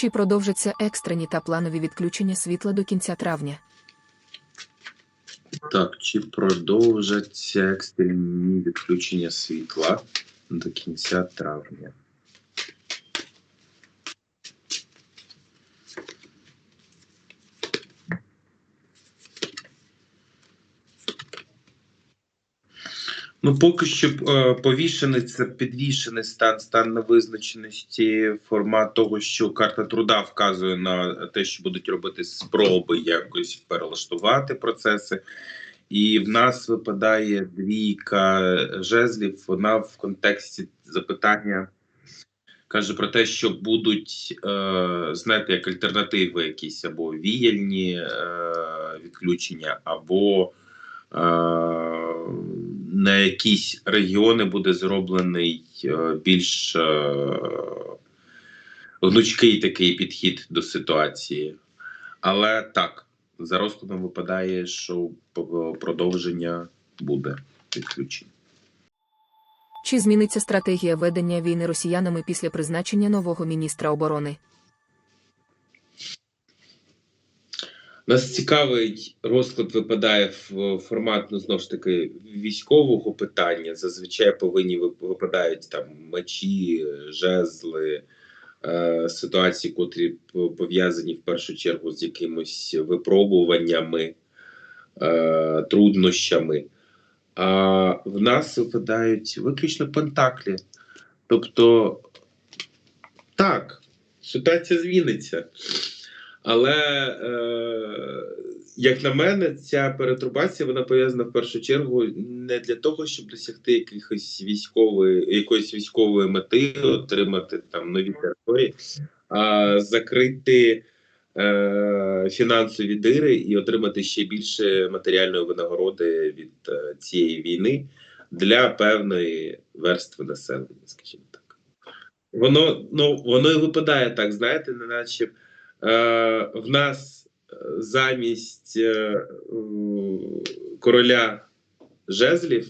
Чи продовжаться екстрені та планові відключення світла до кінця травня? Так, чи продовжаться екстрені відключення світла до кінця травня? Ну, поки що е, повішений це підвішений стан, стан невизначеності, формат того, що карта труда вказує на те, що будуть робити спроби якось перелаштувати процеси. І в нас випадає двійка жезлів. Вона в контексті запитання каже про те, що будуть, е, знаєте, як альтернативи якісь або віяльні е, відключення, або е, на якісь регіони буде зроблений е, більш е, гнучкий такий підхід до ситуації. Але так, за розкладом випадає, що продовження буде відключень. Чи зміниться стратегія ведення війни росіянами після призначення нового міністра оборони? Нас цікавий розклад випадає в формат, ну знову ж таки, військового питання. Зазвичай повинні випадають там мечі, жезли, е, ситуації, котрі пов'язані в першу чергу з якимось випробуваннями, е, труднощами. А в нас випадають виключно пентаклі. Тобто, так, ситуація зміниться. Але, е, як на мене, ця перетрубація вона пов'язана в першу чергу не для того, щоб досягти якихось військової, якоїсь військової мети, отримати там нові території, а закрити е, фінансові дири і отримати ще більше матеріальної винагороди від е, цієї війни для певної верстви населення, скажімо так. Воно ну воно і випадає так, знаєте, неначе е, в нас е, замість е, короля жезлів.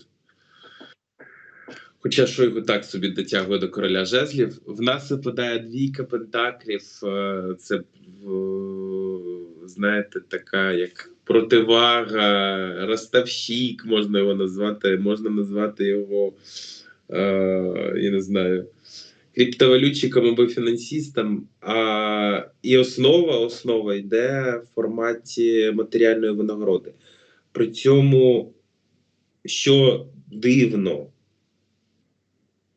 Хоча що його так собі дотягує до короля жезлів, в нас випадає двійка пентаклів. е, Це е, знаєте, така як противага, розставщик, можна його назвати, можна назвати його, е, я не знаю, криптовалютчиком або фінансистом. А, і основа, основа йде в форматі матеріальної винагороди. При цьому, що дивно,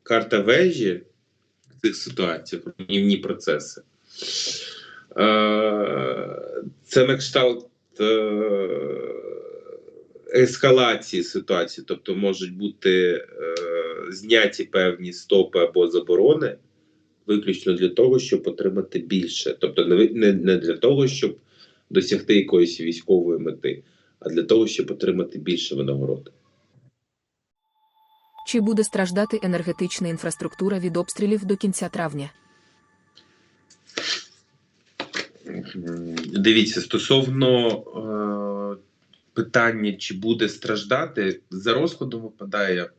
карта вежі в цих ситуаціях, руйнівні процеси. Е, Це на кшталт е, ескалації ситуації, тобто можуть бути е, зняті певні стопи або заборони, виключно для того, щоб отримати більше. Тобто не, не, не для того, щоб досягти якоїсь військової мети, а для того, щоб отримати більше винагороди. Чи буде страждати енергетична інфраструктура від обстрілів до кінця травня? Дивіться, стосовно е, питання, чи буде страждати, за розкладом випадає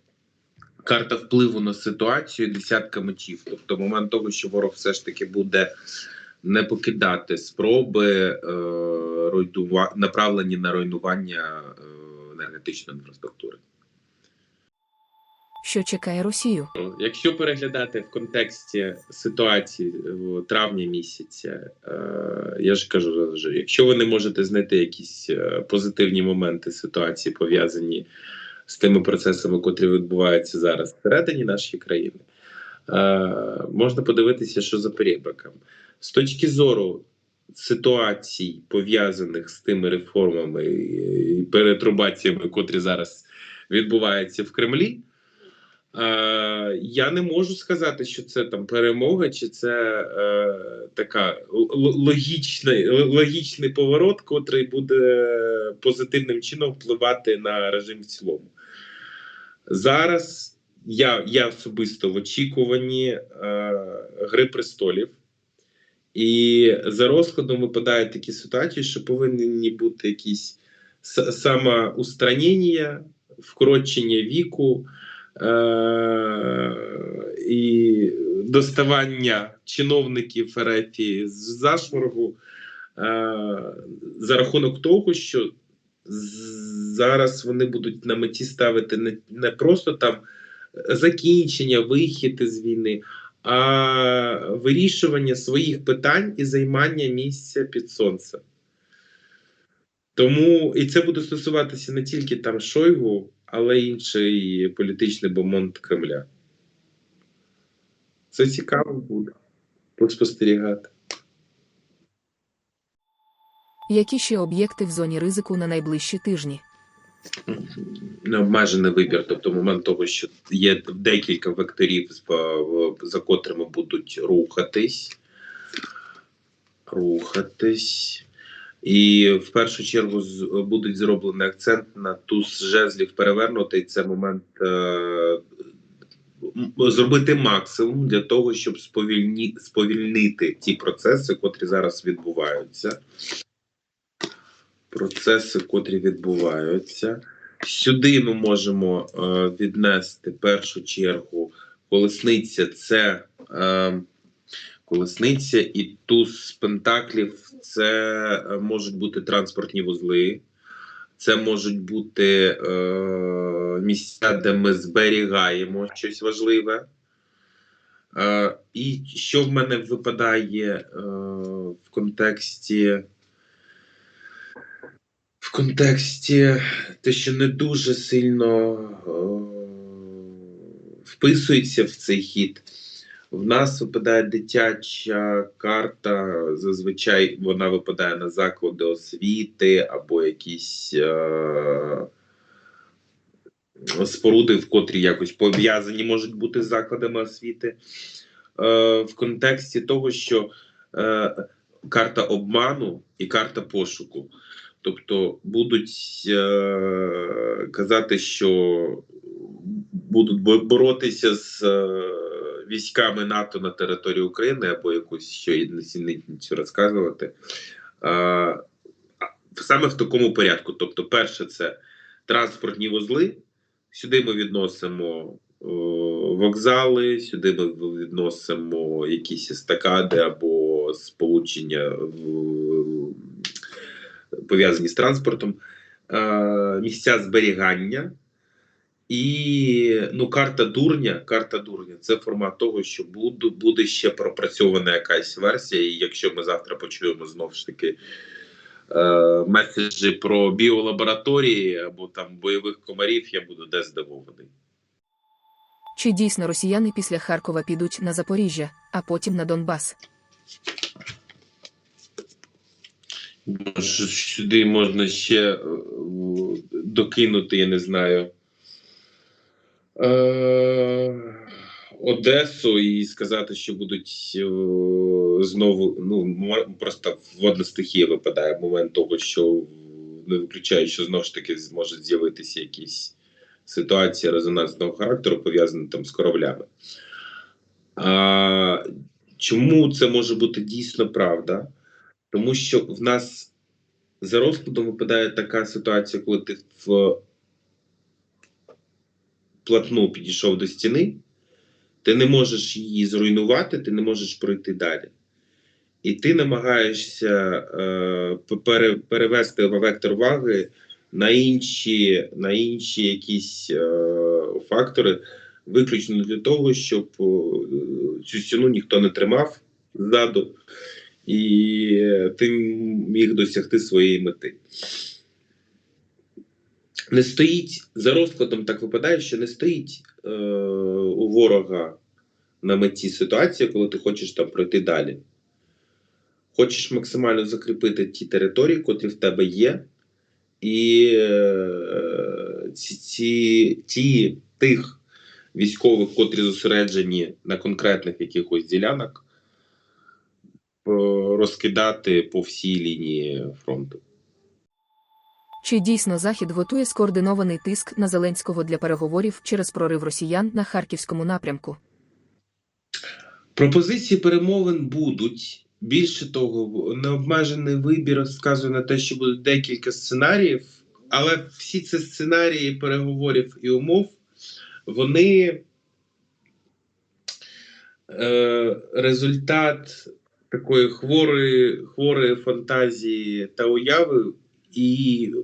карта впливу на ситуацію десятка мечів. Тобто, момент того, що ворог все ж таки буде не покидати спроби е, руйнува... направлені на руйнування е, енергетичної інфраструктури. Що чекає Росію? Якщо переглядати в контексті ситуації в травні місяця, е, я ж кажу, якщо ви не можете знайти якісь е, позитивні моменти ситуації, пов'язані з тими процесами, котрі відбуваються зараз всередині нашої країни, можна подивитися, що за перебриком. З точки зору ситуацій, пов'язаних з тими реформами і перетрубаціями, котрі зараз відбуваються в Кремлі. Я не можу сказати, що це там перемога, чи це е, така логічний, логічний поворот, котрий буде позитивним чином впливати на режим в цілому. Зараз я, я особисто в очікуванні е, Гри престолів, і за розкладом випадають такі ситуації, що повинні бути якісь самоустранення, вкорочення віку. Е, і доставання чиновників РФ з зашморгу е, за рахунок того, що зараз вони будуть на меті ставити не, не просто там закінчення, вихід із війни, а вирішування своїх питань і займання місця під сонцем. Тому і це буде стосуватися не тільки там Шойгу, але й інший політичний бомонд Кремля. Це цікаво буде поспостерігати. Які ще об'єкти в зоні ризику на найближчі тижні? Необмежений вибір, тобто момент того, що є декілька векторів, за котрими будуть рухатись. Рухатись. І в першу чергу будуть зроблений акцент на туз жезлів перевернутий. Це момент е, зробити максимум для того, щоб сповільні, сповільнити ті процеси, котрі зараз відбуваються. Процеси, котрі відбуваються. Сюди ми можемо е, віднести першу чергу колесниця це е, колесниця і туз пентаклів це е, можуть бути транспортні вузли, це можуть бути е, місця, де ми зберігаємо щось важливе. Е, і що в мене випадає е, в контексті контексті те, що не дуже сильно е, вписується в цей хід. В нас випадає дитяча карта. Зазвичай вона випадає на заклади освіти або якісь е, споруди, в котрі якось пов'язані можуть бути з закладами освіти. Е, в контексті того, що е, карта обману і карта пошуку. Тобто будуть е, казати, що будуть боротися з е, військами НАТО на території України або якусь ще несенітницю розказувати. Е, саме в такому порядку. Тобто, перше, це транспортні вузли. Сюди ми відносимо е, вокзали, сюди ми відносимо якісь естакади або сполучення в пов'язані з транспортом, е, місця зберігання. І ну, карта дурня, карта дурня це формат того, що буде, ще пропрацьована якась версія. І якщо ми завтра почуємо знову ж таки е, меседжі про біолабораторії або там бойових комарів, я буду де здивований. Чи дійсно росіяни після Харкова підуть на Запоріжжя, а потім на Донбас? Може, Сюди можна ще е, докинути, я не знаю. Е, Одесу і сказати, що будуть е, знову. Ну, просто водна стихія випадає момент того, що не виключаю, що знову ж таки зможуть з'явитися якісь ситуації резонансного характеру, пов'язані там з кораблями. А, чому це може бути дійсно правда? Тому що в нас за розкладом випадає така ситуація, коли ти в платну підійшов до стіни, ти не можеш її зруйнувати, ти не можеш пройти далі. І ти намагаєшся е, перевести вектор уваги на інші, на інші якісь е, фактори, виключно для того, щоб е, цю стіну ніхто не тримав ззаду, і ти міг досягти своєї мети. Не стоїть за розкладом, так випадає, що не стоїть е, у ворога на меті ситуація, коли ти хочеш там пройти далі. Хочеш максимально закріпити ті території, котрі в тебе є, і е, ці, ці, ті тих військових, котрі зосереджені на конкретних якихось ділянок, розкидати по всій лінії фронту. Чи дійсно Захід готує скоординований тиск на Зеленського для переговорів через прорив росіян на харківському напрямку? Пропозиції перемовин будуть. Більше того, необмежений вибір вказує на те, що будуть декілька сценаріїв, але всі ці сценарії переговорів і умов вони е, результат такої хворої, хворої фантазії та уяви, і е,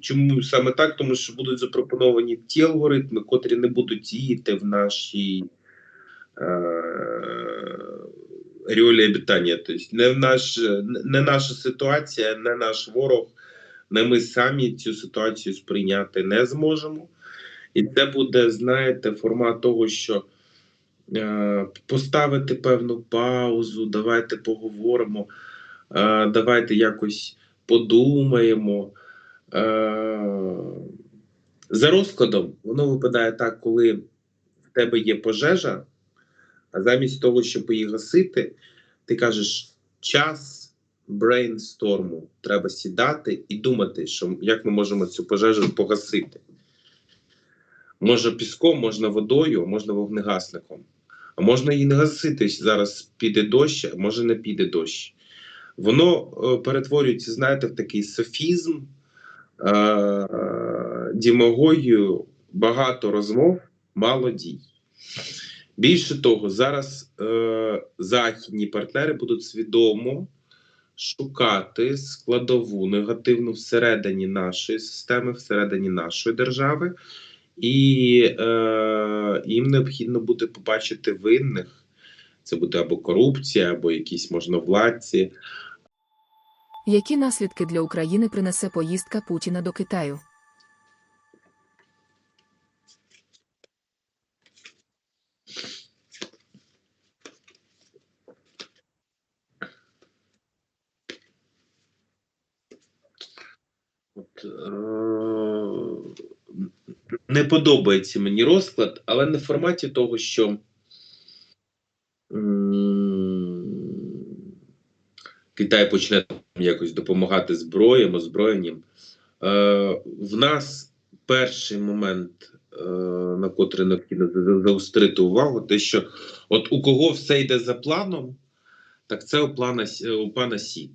чому саме так? Тому що будуть запропоновані ті алгоритми, котрі не будуть діяти в нашій е, реолі обітання. Тобто не, наш, не наша ситуація, не наш ворог, не ми самі цю ситуацію сприйняти не зможемо. І це буде, знаєте, формат того, що поставити певну паузу, давайте поговоримо, е, давайте якось подумаємо. Е, за розкладом воно випадає так, коли в тебе є пожежа, а замість того, щоб її гасити, ти кажеш час брейнсторму. Треба сідати і думати, що як ми можемо цю пожежу погасити. Може піском, можна водою, можна вогнегасником. А можна і не гасити. Зараз піде дощ, а може не піде дощ. Воно е, перетворюється, знаєте, в такий софізм, е, дімагогію, багато розмов, мало дій. Більше того, зараз е, західні партнери будуть свідомо шукати складову негативну всередині нашої системи, всередині нашої держави, і е, їм необхідно буде побачити винних. Це буде або корупція, або якісь можновладці. Які наслідки для України принесе поїздка Путіна до Китаю? От, е, не подобається мені розклад, але не в форматі того, що Китай почне якось допомагати зброєм, озброєнням. Е, в нас перший момент, е, на котрий необхідно за- заострити увагу, те, що от у кого все йде за планом, так це у, плана, у пана Сі.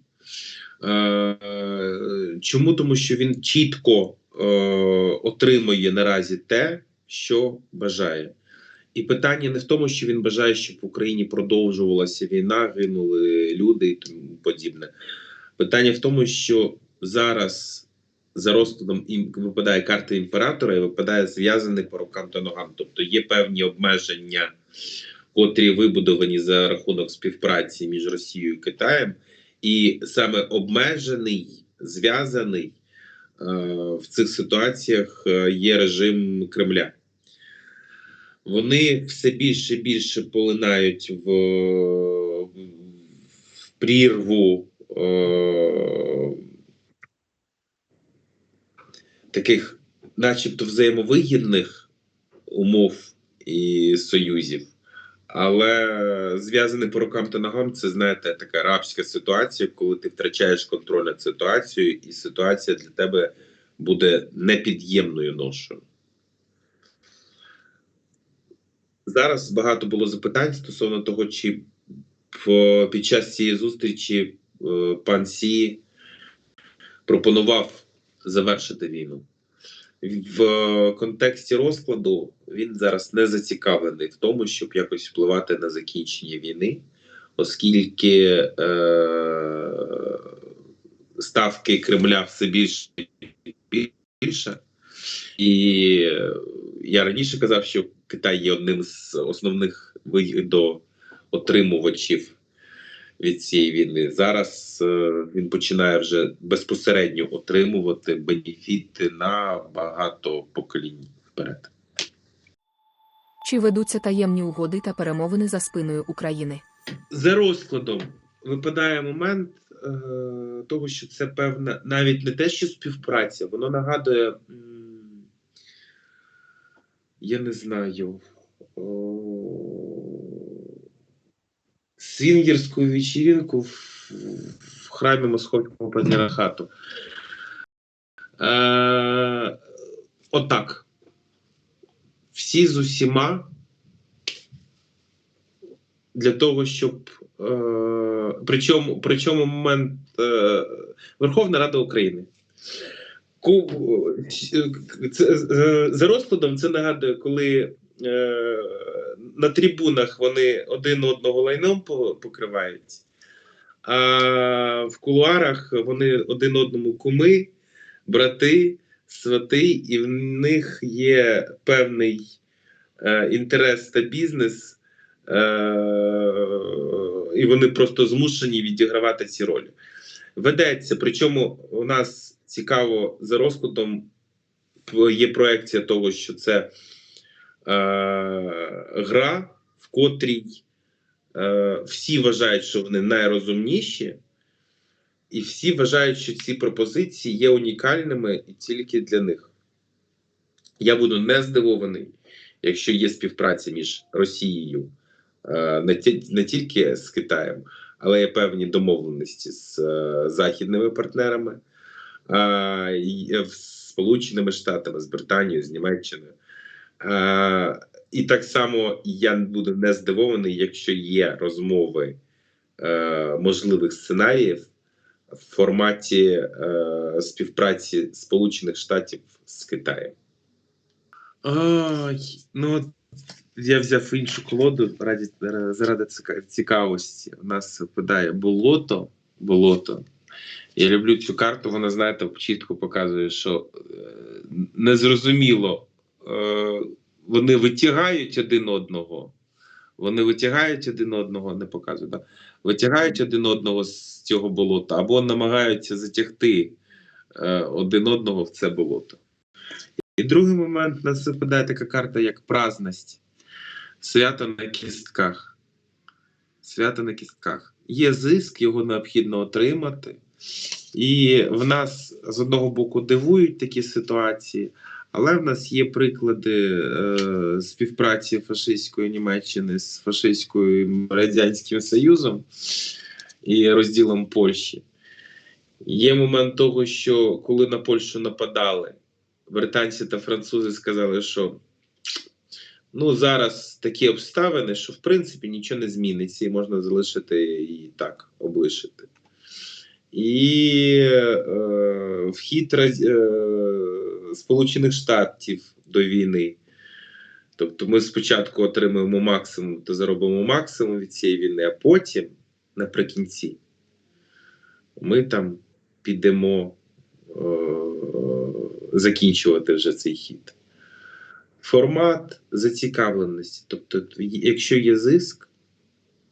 Е, Чому? Тому що він чітко е, отримує наразі те, що бажає. І питання не в тому, що він бажає, щоб в Україні продовжувалася війна, гинули люди і тому подібне. Питання в тому, що зараз за розкладом випадає карта імператора і випадає зв'язаний по рукам та ногам. Тобто є певні обмеження, котрі вибудовані за рахунок співпраці між Росією і Китаєм, і саме обмежений, зв'язаний в цих ситуаціях е, є режим Кремля. Вони все більше і більше полинають в, в прірву е, таких, начебто, взаємовигідних умов і союзів. Але зв'язаний по рукам та ногам, це знаєте, така рабська ситуація, коли ти втрачаєш контроль над ситуацією, і ситуація для тебе буде непід'ємною ношою. Зараз багато було запитань стосовно того, чи під час цієї зустрічі е, пан Сі пропонував завершити війну. В контексті розкладу він зараз не зацікавлений в тому, щоб якось впливати на закінчення війни, оскільки е, ставки Кремля все більше і більше. І я раніше казав, що Китай є одним з основних вигідоотримувачів від цієї війни. Зараз е, він починає вже безпосередньо отримувати бенефіти на багато поколінь вперед. Чи ведуться таємні угоди та перемовини за спиною України? За розкладом випадає момент е, того, що це певна, навіть не те, що співпраця, воно нагадує, м, я не знаю, о, свінгерську вечірку в, в храмі Московського патріархату. Е, отак. Всі з усіма для того, щоб е, причому, причому момент е, Верховна Рада України. Ку, це, е, за розкладом це нагадує, коли на трибунах вони один одного лайном покривають, а в кулуарах вони один одному куми, брати, свати, і в них є певний е, інтерес та бізнес, е, і вони просто змушені відігравати ці ролі. Ведеться, причому у нас цікаво за розкладом є проекція того, що це е, гра, в котрій е, всі вважають, що вони найрозумніші, і всі вважають, що ці пропозиції є унікальними і тільки для них. Я буду не здивований, якщо є співпраця між Росією е, не, не тільки з Китаєм, але є певні домовленості з е, західними партнерами, е, е, з Сполученими Штатами, з Британією, з Німеччиною. Е, і так само я буду не здивований, якщо є розмови е, можливих сценаріїв в форматі е, співпраці Сполучених Штатів з Китаєм. Ой, ну я взяв іншу колоду раді, заради цікавості. У нас випадає болото. болото. Я люблю цю карту, вона, знаєте, чітко показує, що е, незрозуміло, вони витягають один одного. Вони витягають один одного, не показую, да? витягають один одного з цього болота, або намагаються затягти е, один одного в це болото. І другий момент нас випадає така карта, як праздність. Свято на кістках. Свято на кістках. Є зиск, його необхідно отримати. І в нас з одного боку дивують такі ситуації, але в нас є приклади е, співпраці фашистської Німеччини з фашистською Радянським Союзом і розділом Польщі. Є момент того, що коли на Польщу нападали, британці та французи сказали, що ну, зараз такі обставини, що в принципі нічого не зміниться, і можна залишити і так облишити. І е, вхід е, Сполучених Штатів до війни. Тобто ми спочатку отримуємо максимум, то заробимо максимум від цієї війни, а потім, наприкінці, ми там підемо е, закінчувати вже цей хід. Формат зацікавленості. Тобто, якщо є зиск,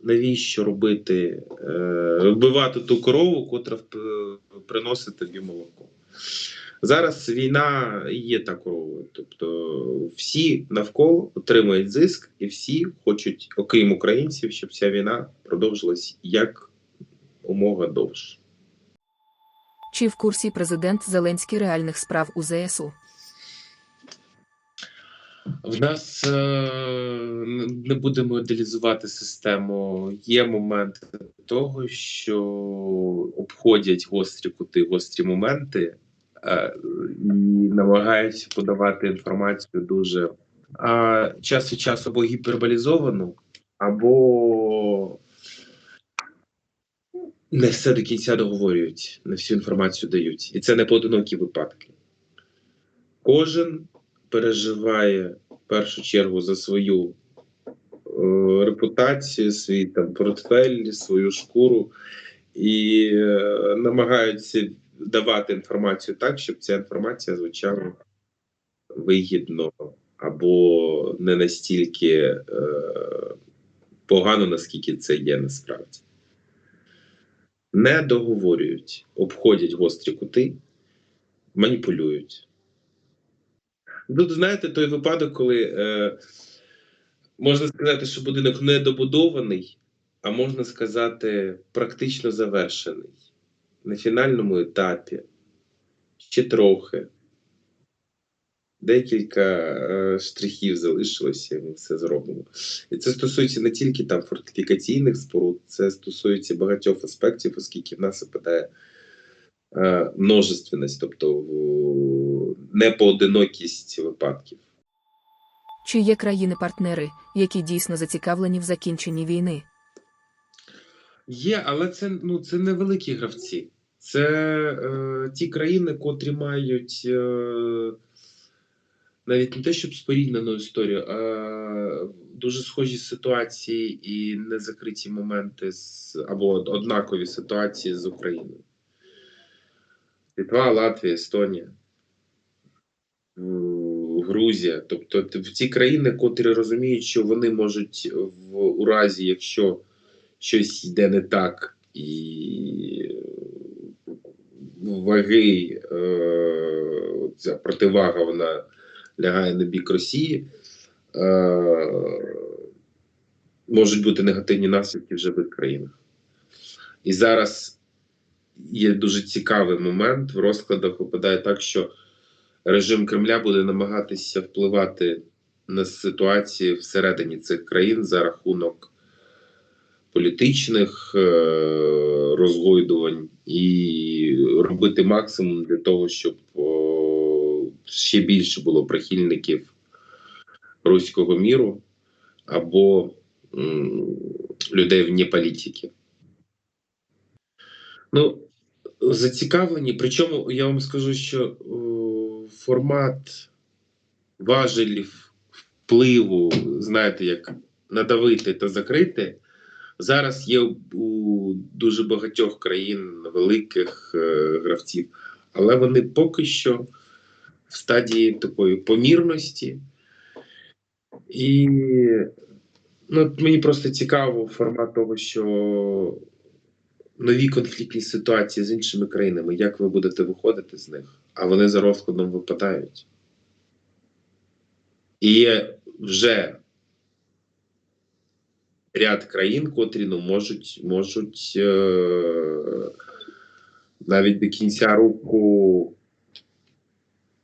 навіщо робити, е, вбивати ту корову, котра вп- приносить тобі молоко. Зараз війна є та коровою. Тобто всі навколо отримують зиск, і всі хочуть, окрім українців, щоб ця війна продовжилась як умога довше. Чи в курсі президент Зеленський реальних справ у ЗСУ? В нас е, не будемо ідеалізувати систему. Є моменти того, що обходять гострі кути, гострі моменти і намагаються подавати інформацію дуже а, час від часу або гіперболізовану, або не все до кінця договорюють, не всю інформацію дають. І це не поодинокі випадки. Кожен переживає в першу чергу за свою е, репутацію, свій там портфель, свою шкуру і е, намагаються давати інформацію так, щоб ця інформація звучала вигідно або не настільки е, погано, наскільки це є насправді. Не договорюють, обходять гострі кути, маніпулюють. Тут знаєте, той випадок, коли е, можна сказати, що будинок недобудований, а можна сказати, практично завершений. На фінальному етапі. Ще трохи. Декілька е, штрихів залишилося, і ми все зробимо. І це стосується не тільки там фортифікаційних споруд, це стосується багатьох аспектів, оскільки в нас випадає е, множественність, тобто непоодинокість випадків. Чи є країни-партнери, які дійсно зацікавлені в закінченні війни? Є, але це, ну, це невеликі гравці. Це е, ті країни, котрі мають е, навіть не те, щоб споріднену історію, а дуже схожі ситуації і незакриті моменти з або однакові ситуації з Україною. Литва, Латвія, Естонія, Грузія. Тобто в ці країни, котрі розуміють, що вони можуть в у разі, якщо щось йде не так, і ваги, е, ця противага, вона лягає на бік Росії. Е, можуть бути негативні наслідки вже в їх країнах. І зараз є дуже цікавий момент. В розкладах випадає так, що режим Кремля буде намагатися впливати на ситуації всередині цих країн за рахунок політичних е, розгойдувань і робити максимум для того, щоб о, ще більше було прихильників руського міру або м, людей вне політики. Ну, зацікавлені. Причому я вам скажу, що о, формат важелів впливу, знаєте, як надавити та закрити, зараз є у дуже багатьох країн великих е, гравців, але вони поки що в стадії такої помірності. І ну, мені просто цікаво формат того, що нові конфліктні ситуації з іншими країнами, як ви будете виходити з них, а вони за розкладом випадають. І є вже ряд країн, котрі ну, можуть, можуть е- навіть до кінця року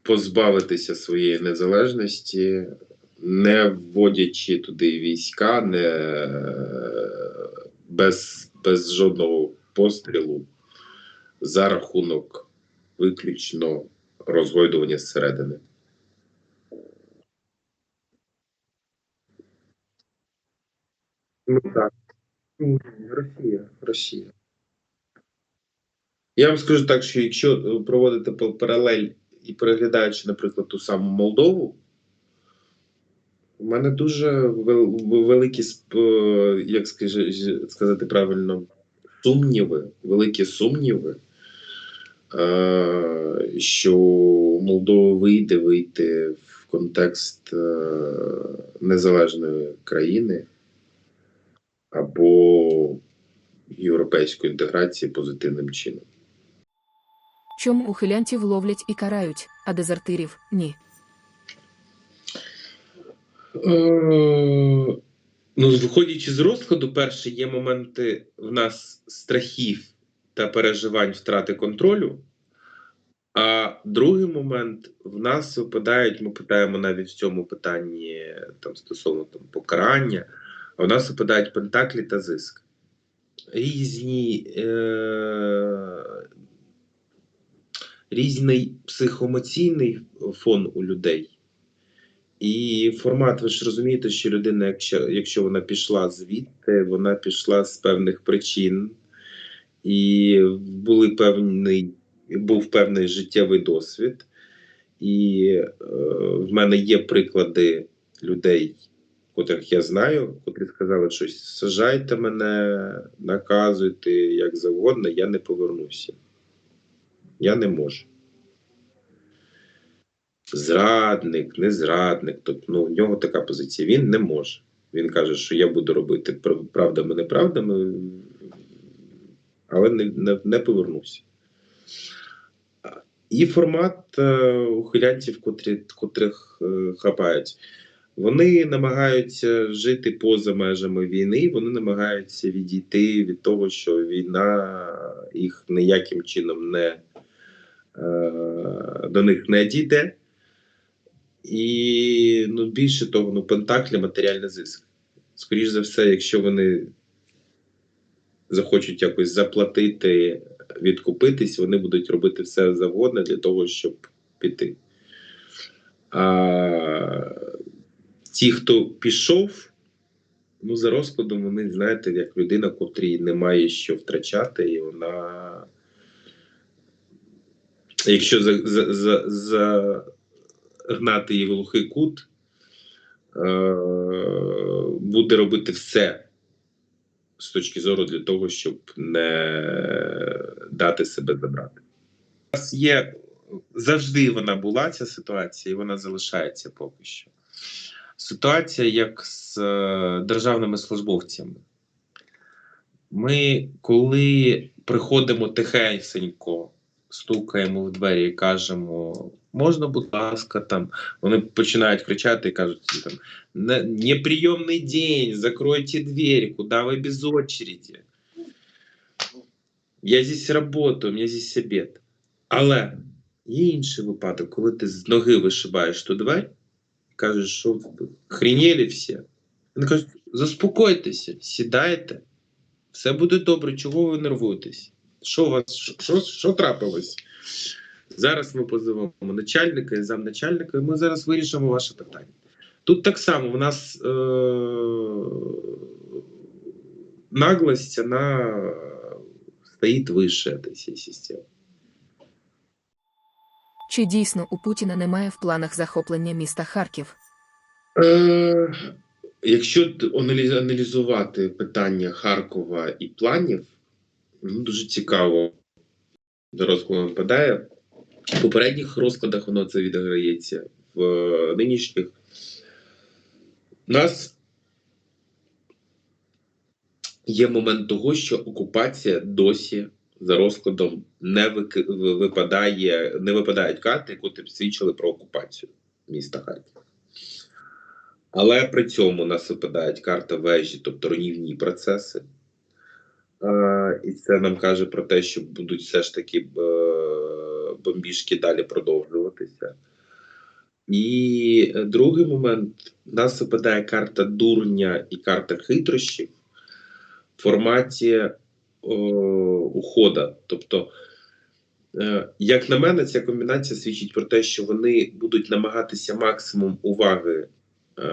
позбавитися своєї незалежності, не вводячи туди війська, не без, без жодного пострілу за рахунок виключно розгойдування зсередини. Ну так. Росія. Росія. Я вам скажу так, що якщо е, проводити паралель і переглядаючи, наприклад, ту саму Молдову, у мене дуже великі, е, як сказати правильно, сумніви, великі сумніви, е, що Молдова вийде вийти в контекст незалежної країни або європейської інтеграції позитивним чином. Чому ухилянтів ловлять і карають, а дезертирів ні? Е, Ну, виходячи з розкладу, перше, є моменти в нас страхів та переживань втрати контролю. А другий момент в нас випадають, ми питаємо навіть в цьому питанні там, стосовно там, покарання, в нас випадають пентаклі та зиск. Різні, е, різний психоемоційний фон у людей. І формат, ви ж розумієте, що людина, якщо, якщо вона пішла звідти, вона пішла з певних причин, і були певний, був певний життєвий досвід. І е, в мене є приклади людей, котрих я знаю, котрі сказали, що сажайте мене, наказуйте як завгодно, я не повернуся. Я не можу зрадник, не зрадник. Тобто ну, в нього така позиція. Він не може. Він каже, що я буду робити пр- правдами, неправдами, але не, не, не повернуся. І формат е, ухилянців, котрі, котрих е, хапають. Вони намагаються жити поза межами війни, вони намагаються відійти від того, що війна їх ніяким чином не е, до них не дійде. І ну, більше того, ну, Пентаклі матеріальний зиск. Скоріше за все, якщо вони захочуть якось заплатити, відкупитись, вони будуть робити все завгодно для того, щоб піти. А ті, хто пішов, ну, за розкладом, вони, знаєте, як людина, котрій немає що втрачати, і вона. Якщо за, за, за, за її в глухий кут, е, буде робити все з точки зору для того, щоб не дати себе забрати. У нас є завжди вона була ця ситуація, і вона залишається поки що. Ситуація як з е, державними службовцями. Ми, коли приходимо тихесенько, стукаємо в двері і кажемо, можна, будь ласка, там вони починають кричати і кажуть, там, «Не- неприйомний день, закройте двері, куди ви без очереди. Я здесь работаю, у мене здесь обід. Але є інший випадок, коли ти з ноги вишибаєш ту двері, кажеш, що ви хрінєлі всі. Вони кажуть, заспокойтеся, сідайте, все буде добре, чого ви нервуєтесь? Що у вас, що, що трапилось? Зараз ми позовемо начальника і замначальника, і ми зараз вирішимо ваше питання. Тут так само в нас е- наглость, она стоїть вище цієї системи. Чи дійсно у Путіна немає в планах захоплення міста Харків? Е, якщо аналізувати питання Харкова і планів, ну, дуже цікаво до розкладу випадає. В попередніх розкладах воно це відіграється. В е, нинішніх нас є момент того, що окупація досі за розкладом не випадає, не випадають карти, які свідчили про окупацію міста Харків. Але при цьому у нас випадають карта вежі, тобто руйнівні процеси. Е, і це нам каже про те, що будуть все ж таки е, бомбіжки далі продовжуватися. І другий момент: у нас випадає карта дурня і карта хитрощів в форматі е, ухода. Тобто, е, як на мене, ця комбінація свідчить про те, що вони будуть намагатися максимум уваги е,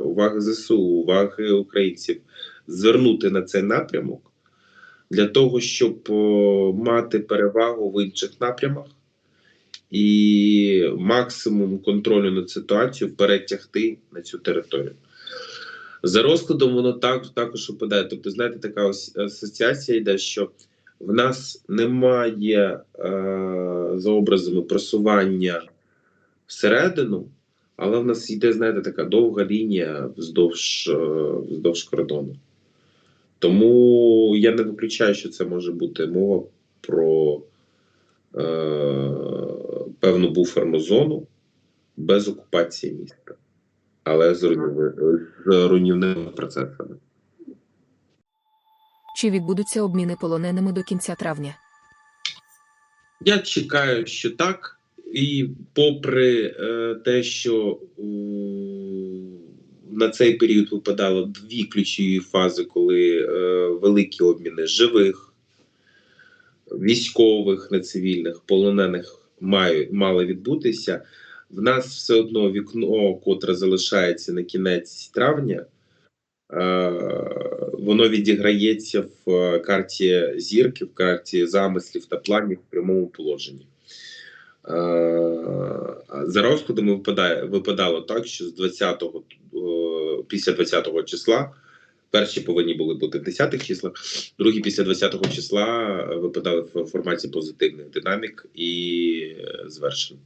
уваги ЗСУ, уваги українців звернути на цей напрямок для того, щоб мати перевагу в інших напрямах і максимум контролю над ситуацією перетягти на цю територію. За розкладом воно так, також випадає. Тобто, знаєте, така асоціація йде, що в нас немає е, за образами просування всередину, але в нас йде, знаєте, така довга лінія вздовж, е, вздовж кордону. Тому я не виключаю, що це може бути мова про е, певну буферну зону без окупації міста, але з, руйнівни- з руйнівними процесами. Чи відбудуться обміни полоненими до кінця травня? Я чекаю, що так. І попри е, те, що м, на цей період випадало дві ключові фази, коли е, великі обміни живих, військових, нецивільних, полонених маю, мали відбутися. В нас все одно вікно, котре залишається на кінець травня, е, воно відіграється в е, карті зірки, в карті замислів та планів в прямому положенні. Е, За розкладами випадає, випадало так, що з 20-го, е, після 20-го числа, перші повинні були бути в 10-х числах, другі після 20-го числа випадали в форматі позитивних динамік і звершень.